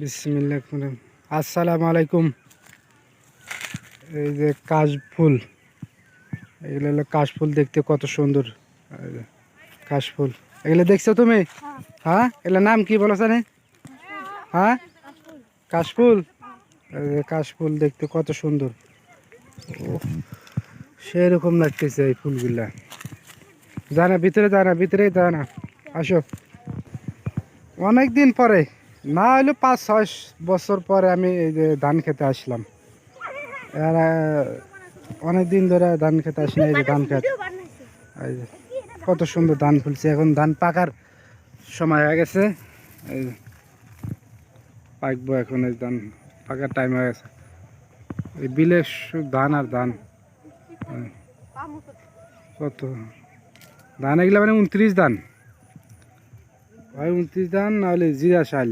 বিসমিল্লাহ আসসালামু আলাইকুম। এই যে কাশ ফুল। এগুলো হলো কাশ ফুল দেখতে কত সুন্দর। এই যে কাশ ফুল। এগুলো দেখছ তুমি? হ্যাঁ? এগুলোর নাম কি বলো জানে? হ্যাঁ? কাশফুল কাশফুল দেখতে কত সুন্দর। ওহ, সেরকম লাগতেছে এই ফুলগুলা। জানা ভিতরে জানা ভিতরে জানা আসো। অনেক দিন পরে না হলে পাঁচ, ছয় বছর পরে আমি এই যে ধান খেতে আসলাম। অনেক দিন ধরে ধান খেতে আসি না এই যে ধান খেত। এই কত সুন্দর ধান ফুলছে, এখন ধান পাকার সময় হয়ে গেছে। এই পাকবো এখন এই ধান, পাকার টাইম হয়ে গেছে। এই বিলে ধান আর ধান। কত? ধান এগুলো মানে উনত্রিশ ধান। হয় উনত্রিশ ধান নাহলে জিরা শাল।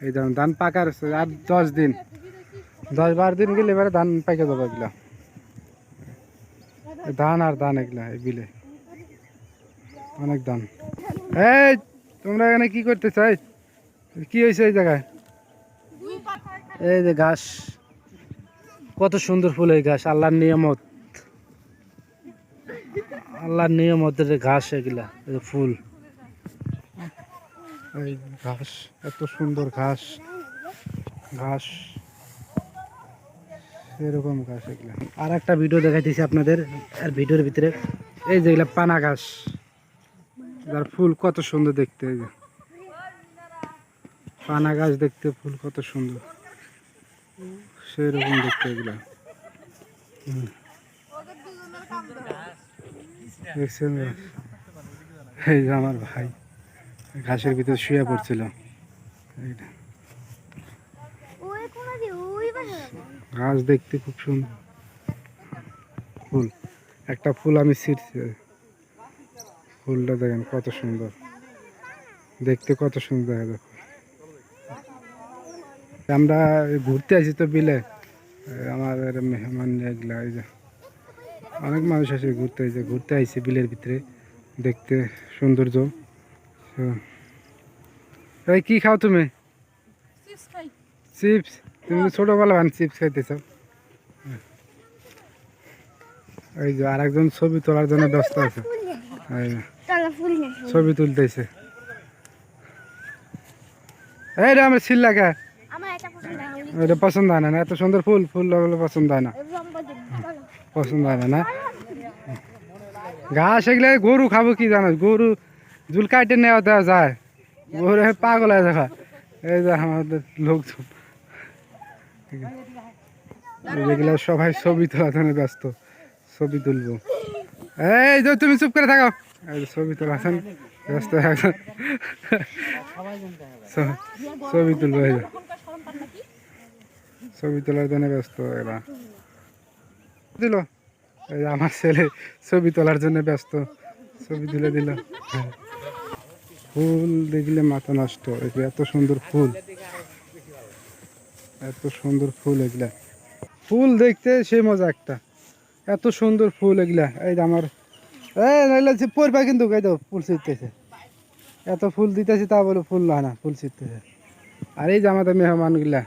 এই ধান ধান পাকার আর দশ দিন। দশ বারো দিন গেলে এবারে ধান পাইকে যাব এগুলা। ধান আর ধান এগুলা, এই বিলে। অনেক ধান। এই, তোমরা এখানে কি করতে চাই কি হয়েছে এই জায়গায়? এই যে ঘাস। কত সুন্দর ফুল এই ঘাস, আল্লাহর নিয়ামত। আল্লাহর নিয়ামতের ঘাস এগুলা যে ফুল। এই ঘাস, এত সুন্দর ঘাস। ঘাস। এরকম ঘাস এগুলা। আর একটা ভিডিও দেখাইতেছি আপনাদের আর ভিডিওর ভিতরে। এই যেগুলা পানা ঘাস। যার ফুল কত সুন্দর দেখতে, এই যে। পানা গাছ দেখতে ফুল কত সুন্দর। সেরকম দেখতে এগুলা। দেখছেন এই যে আমার ভাই। ঘাসের ভিতর শুয়ে পড়ছিল। ঘাস দেখতে খুব সুন্দর। ফুল। একটা ফুল আমি ছিঁড়ছি। ফুলটা দেখেন কত সুন্দর। দেখতে কত সুন্দর দেখা। আমরা ঘুরতে আসি তো বিলে। আমাদের মেহমান এগুলা এই যে। অনেক মানুষ আসে ঘুরতে আসে ঘুরতে আইছে বিলের ভিতরে। দেখতে সৌন্দর্য। তো, এই কি খাও তুমি? চিপস তুমি ছোটবেলা ভান চিপস খাইতেছ। এই যে আর একজন ছবি তোলার জন্য ব্যস্ত আছে। ছবি তুলতেছে। এই রে আমার লাগা। আমার এটা পছন্দ হয় না। এত সুন্দর ফুল ফুল লাগলে পছন্দ হয় না। পছন্দ হয় না না? ঘাস এগুলো গরু খাব কি জানো? গরু জুল কাটে নেওয়া দেওয়া যায়। হে পাগল হয়ে দেখা এই যে আমাদের লোকজন। যেগুলো সবাই ছবি তোলা জন্য ব্যস্ত, ছবি তুলবো। এই যে তুমি চুপ করে থাকো। এই ছবি তোলা আছেন ব্যস্ত এখন ছবি তুলবো এই। ছবি তোলার জন্য ব্যস্ত এরা। দিল। এই আমার ছেলে ছবি তোলার জন্য ব্যস্ত। ছবি তুলে দিল। হ্যাঁ। ফুল দেখলে মাথা নষ্ট এত সুন্দর ফুল। এত সুন্দর ফুল এগুলা। ফুল দেখতে সে মজা একটা। এত সুন্দর ফুল এগুলা। এই আমার এই কিন্তু ফুল ছিটতেছে এত ফুল দিতেছি, তা বলে ফুল হয় না, ফুল ছিটতেছে আর এই আমাদের মেহমানগুলা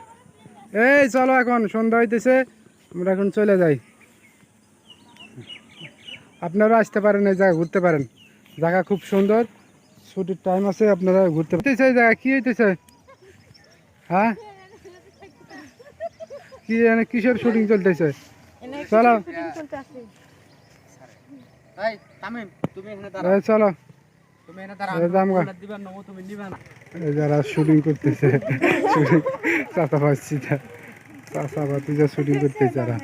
এই, চলো এখন, সন্ধ্যা হইতেছে, আমরা এখন চলে যাই। আপনারা আসতে পারেন, এই জায়গা ঘুরতে পারেন। জায়গা খুব সুন্দর। ছুটির টাইম আছে আপনারা ঘুরতে জায়গা কি হইতেছে? হ্যাঁ? কি এখানে কিসের শুটিং চলতেছে? চলো। চলতে আছে এই তামিম তুমি এখানে এই চলো। যারা শুটিং করতেছে শুটিং চাচা পাচ্ছি চাচা পাতি যা শুটিং করতেছে যারা।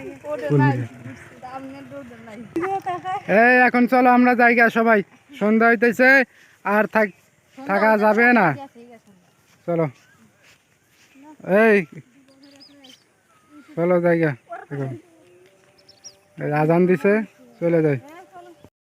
এই এখন চলো আমরা জায়গা সবাই। সন্ধ্যা হইতেছে। আর থাক যাবে না। চলো। এই। চলো জায়গা। আজান দিছে চলে যাই।